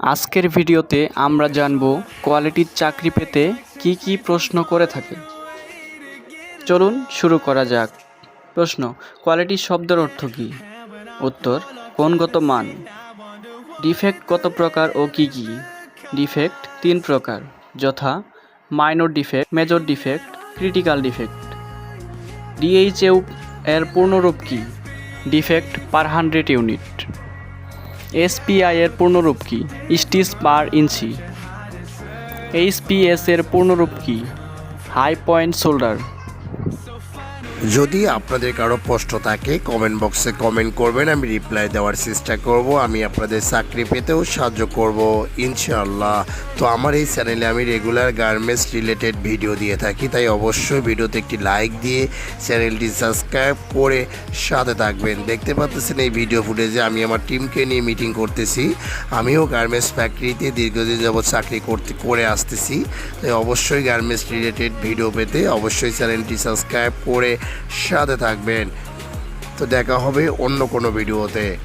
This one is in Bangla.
আজকের ভিডিওতে আমরা জানব কোয়ালিটির চাকরি পেতে কি কি প্রশ্ন করে থাকে। চলুন শুরু করা যাক। প্রশ্ন, কোয়ালিটি শব্দের অর্থ কী? উত্তর কোণগত মান। ডিফেক্ট কত প্রকার ও কি কি? ডিফেক্ট তিন প্রকার। যথা, minor defect, major defect, critical defect. DHU এর পূর্ণরূপ কি? Defect per hundred unit. SPI এর পূর্ণরূপ কি? স্টিচ পার ইঞ্চি। এইচপিএস এর পূর্ণরূপ কি? High point shoulder. যদি আপনাদের কারও প্রশ্ন থাকে কমেন্ট বক্সে কমেন্ট করবেন, আমি রিপ্লাই দেওয়ার চেষ্টা করব। আমি আপনাদের চাকরি পেতেও সাহায্য করব, ইনশাআল্লাহ। তো আমার এই চ্যানেলে আমি রেগুলার গার্মেন্টস রিলেটেড ভিডিও দিয়ে থাকি, তাই অবশ্যই ভিডিওতে একটি লাইক দিয়ে চ্যানেলটি সাবস্ক্রাইব করে সাথে থাকবেন। দেখতে পাচ্ছেন এই ভিডিও ফুটেজে আমি আমার টিমকে নিয়ে মিটিং করতেছি। আমিও গার্মেন্টস ফ্যাক্টরিতে দীর্ঘদিন যাবৎ চাকরি করতে, করে আসতেছি। তাই অবশ্যই গার্মেন্টস রিলেটেড ভিডিও পেতে অবশ্যই চ্যানেলটি সাবস্ক্রাইব করে সাথে থাকবেন। তো দেখা হবে অন্য কোনো ভিডিওতে।